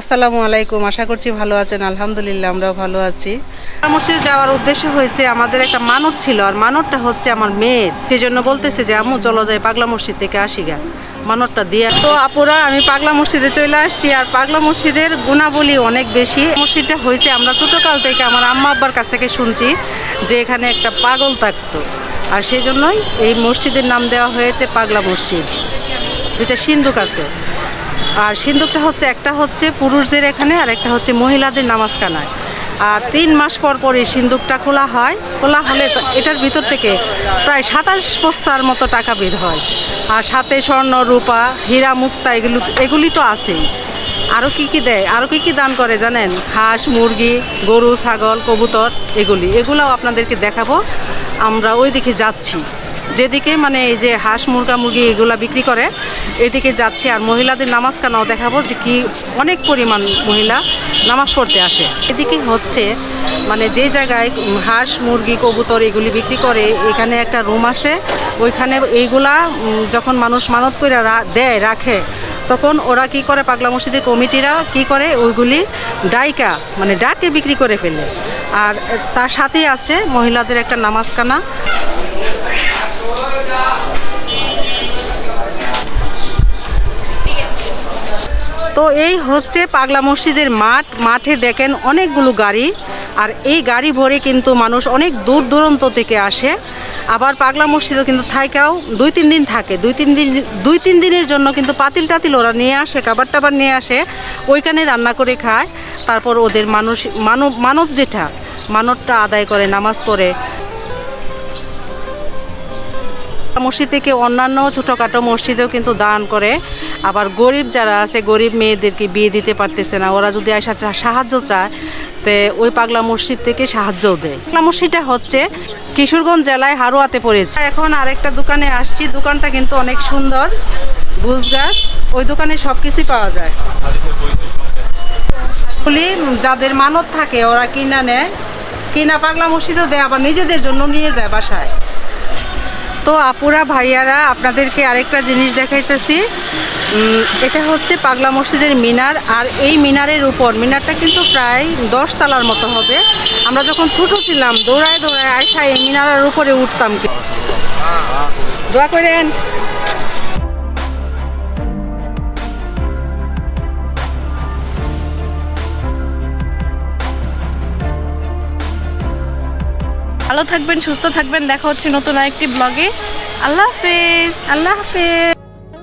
আসসালামু আলাইকুম, আশা করছি ভালো আছেন, আলহামদুলিল্লাহ আমরাও ভালো আছি। মসজিদে যাওয়ার উদ্দেশ্য হয়েছে, আমাদের একটা মানত ছিল, আর মানতটা হচ্ছে আমার মেয়ের। সেই জন্য বলতেছে যে, আম্মু, চলো যাই পাগলা মসজিদ থেকে আসি গা। মানতটা দিয়ে তো আপুরা, আমি পাগলা মসজিদে চলে আসছি, আর পাগলা মসজিদের গুণাবলী অনেক বেশি। মসজিদটা হয়েছে, আমরা ছোটোকাল থেকে আমার আম্মা আব্বার কাছ থেকে শুনছি যে, এখানে একটা পাগল থাকতো। আর সেই জন্যই এই মসজিদের নাম দেওয়া হয়েছে পাগলা মসজিদ। দুইটা সিন্ধুক আছে। আর সিন্দুকটা হচ্ছে, একটা হচ্ছে পুরুষদের এখানে আর একটা হচ্ছে মহিলাদের নামাজখানায়। আর তিন মাস পর পরই সিন্দুকটা খোলা হয়। খোলা হলে এটার ভিতর থেকে প্রায় সাতাশ বস্তার মতো টাকা বের হয়। আর সাথে স্বর্ণ, রূপা, হীরা, মুক্তা, এগুলো, এগুলি তো আছেই। আরও কি কি দেয়? আরও কি কি দান করে জানেন? হাঁস, মুরগি, গরু, ছাগল, কবুতর, এগুলি। এগুলোও আপনাদেরকে দেখাবো। আমরা ওই দিকে যাচ্ছি। যেদিকে মানে এই যে হাঁস, মুরগা, মুরগি এগুলা বিক্রি করে, এদিকে যাচ্ছে আর মহিলাদের নামাজ কানাও দেখাবো যে কি অনেক পরিমাণ মহিলা নামাজ পড়তে আসে। এদিকে হচ্ছে মানে যে জায়গায় হাঁস, মুরগি, কবুতর এগুলি বিক্রি করে, এখানে একটা রুম আছে। ওইখানে এইগুলা যখন মানুষ মানত করে দেয়, রাখে, তখন ওরা কি করে, পাগলা মসজিদের কমিটিরা কি করে, ওইগুলি ডাইকা মানে ডাকে বিক্রি করে ফেলে। আর তার সাথেই আছে মহিলাদের একটা নামাজখানা তো এই হচ্ছে পাগলা মসজিদের মাঠ। মাঠে দেখেন অনেকগুলো গাড়ি আর এই গাড়ি ভরে কিন্তু মানুষ অনেক দূর দূরান্ত থেকে আসে। আবার পাগলা মসজিদে কিন্তু থাইকাও দুই তিন দিন থাকে। দুই তিন দিন, দুই তিন দিনের জন্য কিন্তু পাতিল টাতিল ওরা নিয়ে আসে, খাবার টাবার নিয়ে আসে, ওইখানে রান্না করে খায়। তারপর ওদের মানুষ, মানব মানব যেটা, মানবটা আদায় করে, নামাজ পড়ে। মসজিদ থেকে অন্যান্য ছোটোখাটো মসজিদেও কিন্তু দান করে। আবার গরিব যারা আছে, গরিব মেয়েদেরকে বিয়ে দিতে পারতেছে না। ওরা যদি আসা সাহায্য চায়, তে ওই পাগলা মসজিদ থেকে সাহায্যও দেয়। পাগলা মসজিদটা হচ্ছে কিশোরগঞ্জ জেলায় হারোয়াতে পড়েছে। এখন আরেকটা দোকানে আসছি। দোকানটা কিন্তু অনেক সুন্দর। গুজ গাছ, ওই দোকানে সব কিছুই পাওয়া যায়। যাদের মানত থাকে, ওরা কিনা নেয়। কিনা পাগলা মসজিদও দেয়, আবার নিজেদের জন্য নিয়ে যায় বাসায়। তো আপুরা, ভাইয়ারা, আপনাদেরকে আরেকটা জিনিস দেখাইতেছি। এটা হচ্ছে পাগলা মসজিদের মিনার, আর এই মিনারের উপর, মিনারটা কিন্তু প্রায় দশ তালার মতো হবে। আমরা যখন ছোটো ছিলাম, দৌড়ায় দৌড়ায় আয়সা এই মিনারের উপরে উঠতাম। দোয়া করেন। ভালো থাকবেন সুস্থ থাকবেন। দেখা হচ্ছে নতুন আরেকটি ব্লগে আল্লাহ হাফেজ আল্লাহ হাফেজ।